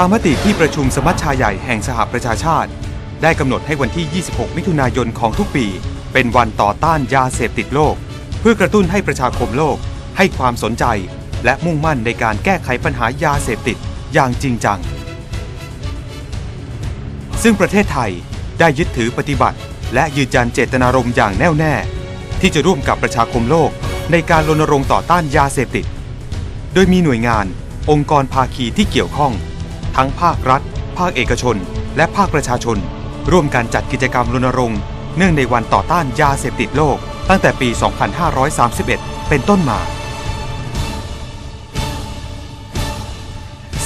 ตามมติที่ประชุมสมัชชาใหญ่แห่งสหประชาชาติ ได้กำหนดให้วันที่ 26 มิถุนายนของทุกปี เป็นวันต่อต้านยาเสพติดโลก เพื่อกระตุ้นให้ประชาคมโลก ให้ความสนใจ และมุ่งมั่นในการแก้ไขปัญหายาเสพติดอย่างจริงจัง ซึ่งประเทศไทยได้ยึดถือปฏิบัติ และยืนยันเจตนารมณ์อย่างแน่วแน่ ที่จะร่วมกับประชาคมโลก ในการรณรงค์ต่อต้านยาเสพติด โดยมีหน่วยงาน องค์กรภาคีที่เกี่ยวข้อง ทั้งภาครัฐ ภาคเอกชน และภาคประชาชน ร่วมกันจัดกิจกรรมรณรงค์เนื่องในวันต่อต้านยาเสพติดโลก ตั้งแต่ปี 2531 เป็นต้นมา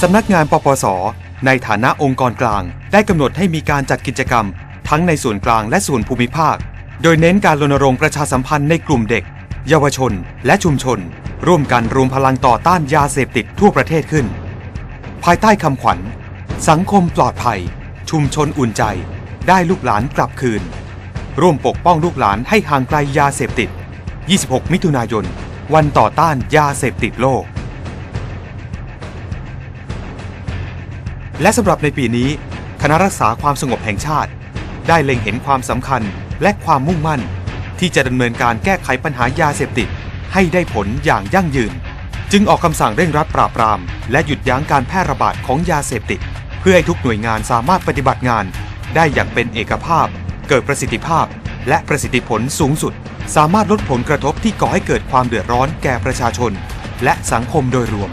สำนักงานปปส ในฐานะองค์กรกลาง ได้กำหนดให้มีการจัดกิจกรรม ทั้งในส่วนกลางและส่วนภูมิภาค โดยเน้นการรณรงค์ประชาสัมพันธ์ในกลุ่มเด็ก เยาวชน และชุมชน ร่วมกันรวมพลังต่อต้านยาเสพติดทั่วประเทศขึ้น ภายใต้คำขวัญ สังคมปลอดภัย ชุมชนอุ่นใจ ได้ลูกหลานกลับคืน ร่วมปกป้องลูกหลานให้ห่างไกลยาเสพติด 26 มิถุนายน วันต่อต้านยาเสพติดโลก และสำหรับในปีนี้ คณะรักษาความสงบแห่งชาติ ได้เล็งเห็นความสำคัญและความมุ่งมั่น ที่จะดำเนินการแก้ไขปัญหายาเสพติดให้ได้ผลอย่างยั่งยืน จึงออกคำสั่งเร่งรัดปราบปราม และหยุดยั้งการแพร่ระบาดของยาเสพติด เพื่อให้ทุกหน่วยงานสามารถปฏิบัติงาน ได้อย่างเป็นเอกภาพ เกิดประสิทธิภาพ และประสิทธิผลสูงสุด สามารถลดผลกระทบที่ก่อให้เกิดความเดือดร้อนแก่ประชาชน และสังคมโดยรวม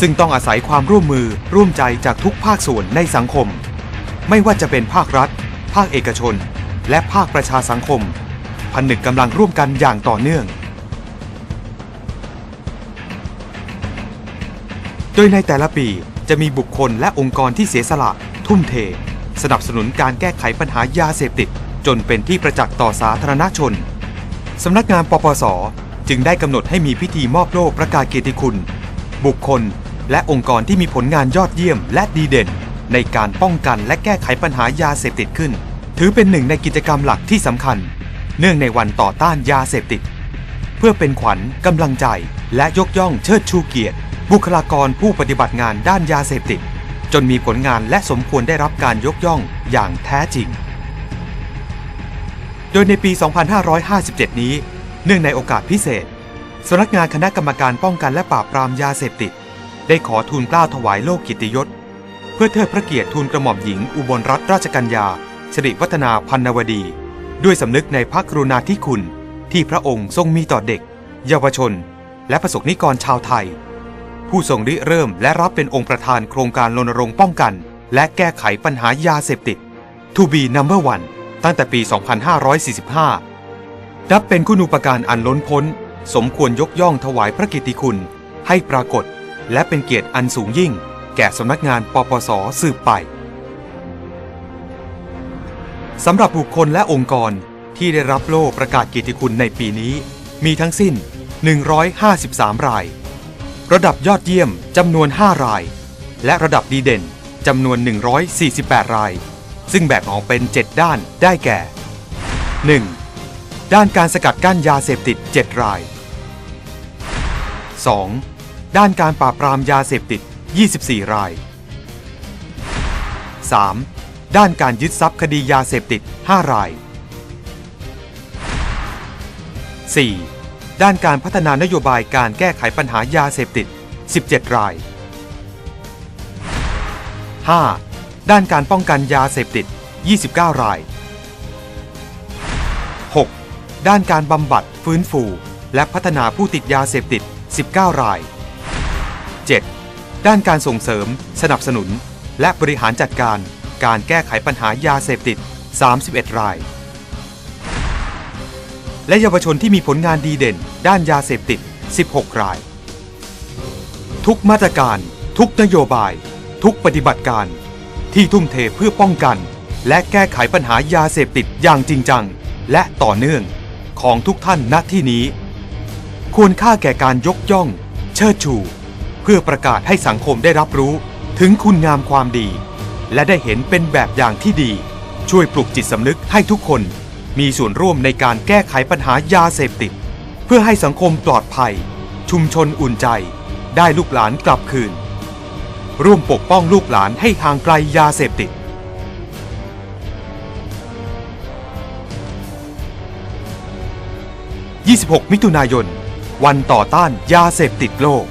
ซึ่งต้องอาศัยความร่วมมือร่วมใจจากทุกภาคส่วนในสังคม ไม่ว่าจะเป็นภาครัฐ ภาคเอกชน และภาคประชาสังคมผนึกกำลังร่วมกันอย่างต่อเนื่อง โดยในแต่ละปีจะมีบุคคลและองค์กรที่เสียสละ ทุ่มเท สนับสนุนการแก้ไขปัญหายาเสพติด จนเป็นที่ประจักษ์ต่อสาธารณชน สำนักงานปปส จึงได้กำหนดให้มีพิธีมอบโล่ประกาศเกียรติคุณ บุคคลและองค์กรที่มีผลงานยอดเยี่ยมและดีเด่น ในการป้องกันและแก้ไขปัญหายาเสพติดขึ้น ถือเป็นหนึ่งในกิจกรรมหลักที่สำคัญ เนื่องในวันต่อต้านยาเสพติด เพื่อเป็นขวัญกำลังใจและยกย่องเชิดชูเกียรติ บุคลากรผู้ปฏิบัติงานด้านยาเสพติด จนมีผลงานและสมควรได้รับการยกย่องอย่างแท้จริง โดยในปี 2557 นี้ เนื่องในโอกาสพิเศษสำนักงานคณะกรรมการป้องกันและปราบปรามยาเสพติด ได้ขอทูลเกล้าถวายโลกกิติยศ เพื่อเทิดพระเกียรติทูลกระหม่อมหญิงอุบลรัตนราชกัญญาสิริวัฒนาพันนวดี ด้วยสำนึกในพระกรุณาธิคุณ ที่พระองค์ทรงมีต่อเด็ก เยาวชน และประสบนิกรชาวไทย ผู้ทรงริเริ่มและรับเป็นองค์ประธานโครงการรณรงค์ป้องกัน และแก้ไขปัญหายาเสพติด To be number one ตั้งแต่ปี 2545 นับเป็นคุณูปการอันล้นพ้น สมควรยกย่องถวายพระกิตติคุณ ให้ปรากฏ และเป็นเกียรติอันสูงยิ่ง แก่สำนักงานปปสสืบไปสำหรับบุคคลและองค์กรที่ได้รับโล่ประกาศกียรติคุณในปีนี้ มีทั้งสิ้น 153 ราย ระดับยอดเยี่ยมจำนวน 5 ราย และระดับดีเด่นจำนวน 148 ราย ซึ่งแบ่งออกเป็น 7 ด้านได้แก่ 1. ด้านการสกัดกั้นยาเสพติด 7 ราย 2. ด้านการปราบปรามยาเสพติด 24 ราย 3. ด้านการยึดทรัพย์คดียาเสพติด 5 ราย 4. ด้านการพัฒนานโยบายการแก้ไขปัญหายาเสพติด 17 ราย 5. ด้านการป้องกันยาเสพติด 29 ราย 6. ด้านการบำบัดฟื้นฟู และพัฒนาผู้ติดยาเสพติด 19 ราย 7. ด้านการส่งเสริม สนับสนุน และบริหารจัดการ การแก้ไขปัญหายาเสพติด 31 ราย และเยาวชนที่มีผลงานดีเด่น ด้านยาเสพติด 16 ราย ทุกมาตรการ ทุกนโยบาย ทุกปฏิบัติการ ที่ทุ่มเทเพื่อป้องกัน และแก้ไขปัญหายาเสพติดอย่างจริงจัง และต่อเนื่องของทุกท่านณที่นี้ ควรค่าแก่การยกย่อง เชิดชู เพื่อประกาศให้สังคมได้รับรู้ถึงคุณงามความดี และได้เห็นเป็นแบบอย่างที่ดี ช่วยปลุกจิตสำนึกให้ทุกคน มีส่วนร่วมในการแก้ไขปัญหายาเสพติด เพื่อให้สังคมปลอดภัย ชุมชนอุ่นใจ ได้ลูกหลานกลับคืน ร่วมปกป้องลูกหลานให้ห่างไกลยาเสพติดยี่สิบหกมิถุนายน วันต่อต้านยาเสพติดโลก